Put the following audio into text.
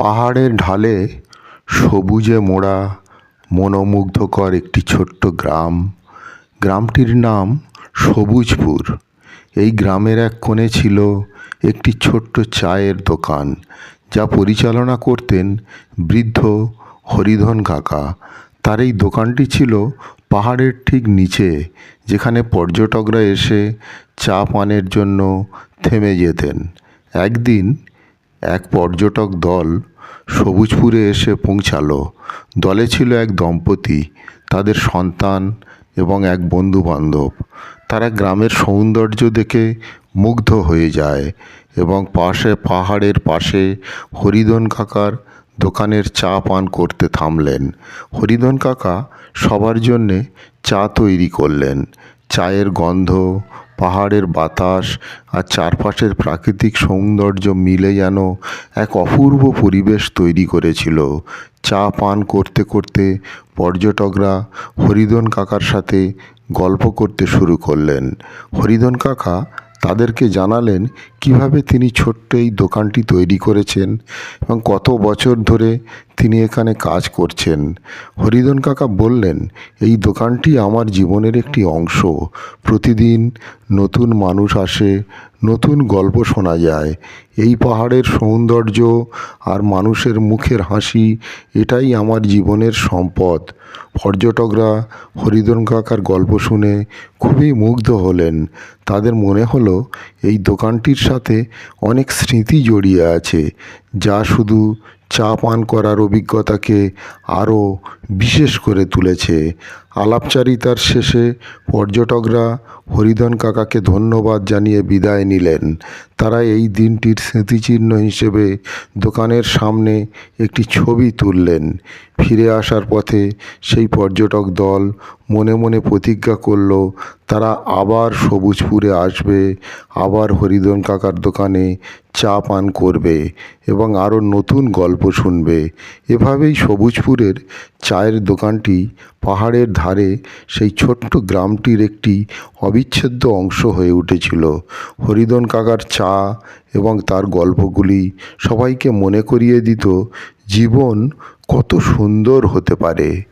পাহাড়ের ঢালে সবুজে মোড়া মনোমুগ্ধকর একটি ছোট্ট গ্রাম। গ্রামটির নাম সবুজপুর। এই গ্রামের এক কোণে ছিল একটি ছোট্ট চায়ের দোকান, যা পরিচালনা করতেন বৃদ্ধ হরিধন কাকা। তার এই দোকানটি ছিল পাহাড়ের ঠিক নিচে, যেখানে পর্যটকরা এসে চা পানের জন্য থেমে যেতেন। একদিন এক পর্যটক দল সবুজপুরে এসে পৌঁছালো। দলে ছিল এক দম্পতি, তাদের সন্তান এবং এক বন্ধু বান্ধব তারা গ্রামের সৌন্দর্য দেখে মুগ্ধ হয়ে যায় এবং পাশে পাহাড়ের পাশে হরিধন কাকার দোকানের চা পান করতে থামলেন। হরিধন কাকা সবার জন্যে চা তৈরি করলেন। চায়ের গন্ধ পাহাড়ের বাতাস আর চারপাশের প্রাকৃতিক সৌন্দর্য মিলে যেন এক অপূর্ব পরিবেশ তৈরি করেছিল। চা পান করতে করতে পর্যটকরা হরিদন কাকার সাথে গল্প করতে শুরু করলেন। হরিদন কাকা তাদেরকে জানালেন কীভাবে তিনি ছোট্ট এই দোকানটি তৈরি করেছেন এবং কত বছর ধরে তিনি এখানে কাজ করছেন। হরিধন কাকা বললেন, এই দোকানটি আমার জীবনের একটি অংশ। প্রতিদিন নতুন মানুষ আসে নতুন গল্প শোনা যায়। এই পাহাড়ের সৌন্দর্য আর মানুষের মুখের হাসি, এটাই আমার জীবনের সম্পদ। পর্যটকরা হরিদন কাকার গল্প শুনে খুবই মুগ্ধ হলেন। তাদের মনে হলো, এই দোকানটির সাথে অনেক স্মৃতি জড়িয়ে আছে। যা শুধু চা পান করার অভিজ্ঞতাকে আরও বিশেষ করে তুলেছে। আলাপচারিতার শেষে পর্যটকরা হরিধন কাকাকে ধন্যবাদ জানিয়ে বিদায় নিলেন। তারা এই দিনটির স্মৃতিচিহ্ন হিসেবে দোকানের সামনে একটি ছবি তুললেন। ফিরে আসার পথে সেই পর্যটক দল মনে মনে প্রতিজ্ঞা করল, তারা আবার সবুজপুরে আসবে, আবার হরিধন কাকার দোকানে চা পান করবে এবং আরও নতুন গল্প শুনবে। এভাবেই সবুজপুরের চায়ের দোকানটি পাহাড়ের ধারে সেই ছোট্ট গ্রামটির একটি অবিচ্ছেদ্য অংশ হয়ে উঠেছিল। হরিধন কাকার চা এবং তার গল্পগুলি সবাইকে মনে করিয়ে দিত, জীবন কত সুন্দর হতে পারে।